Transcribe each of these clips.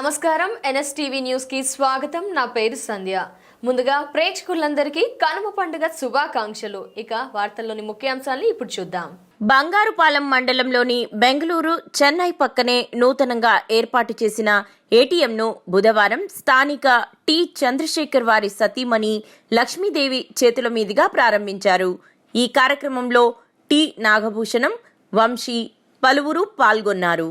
నమస్కారం. ఎన్ఎస్టీవీ న్యూస్కి స్వాగతం. నా పేరు సంధ్య. ముందుగా ప్రేక్షకులందరికీ కనుమ పండుగ శుభాకాంక్షలు. ఇక వార్తల్లోని ముఖ్యాంశాలను ఇప్పుడు చూద్దాం. బంగారుపాలెం మండలంలోని బెంగళూరు చెన్నై పక్కనే నూతనంగా ఏర్పాటు చేసిన ఏటీఎంను బుధవారం స్థానిక టి. చంద్రశేఖర్ వారి సతీమణి లక్ష్మీదేవి చేతుల మీదుగా ప్రారంభించారు. ఈ కార్యక్రమంలో టి. నాగభూషణం వంశీ పలువురు పాల్గొన్నారు.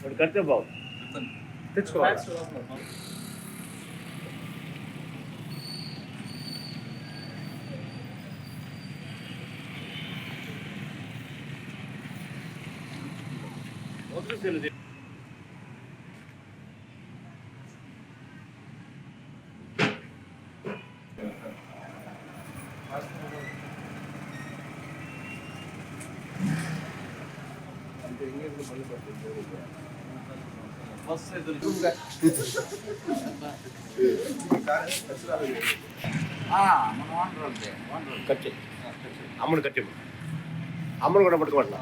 వాడు కట్టే బావు తెచ్చుకోవాలి కట్టే అమ్మను కట్టే అమ్మను కూడా పట్టుకోవట్లా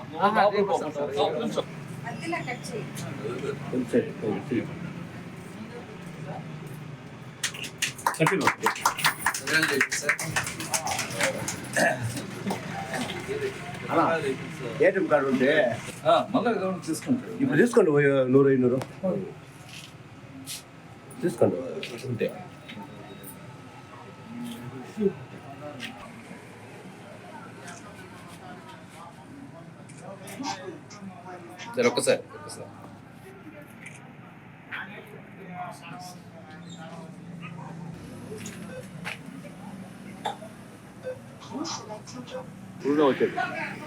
ఏటీఎం కార్డు ఉంటే మళ్ళీ గవర్నమెంట్ ఇప్పుడు తీసుకోండి నూరు ఐనూరు తీసుకోండి ఉంటే じゃあ、ロックス。い。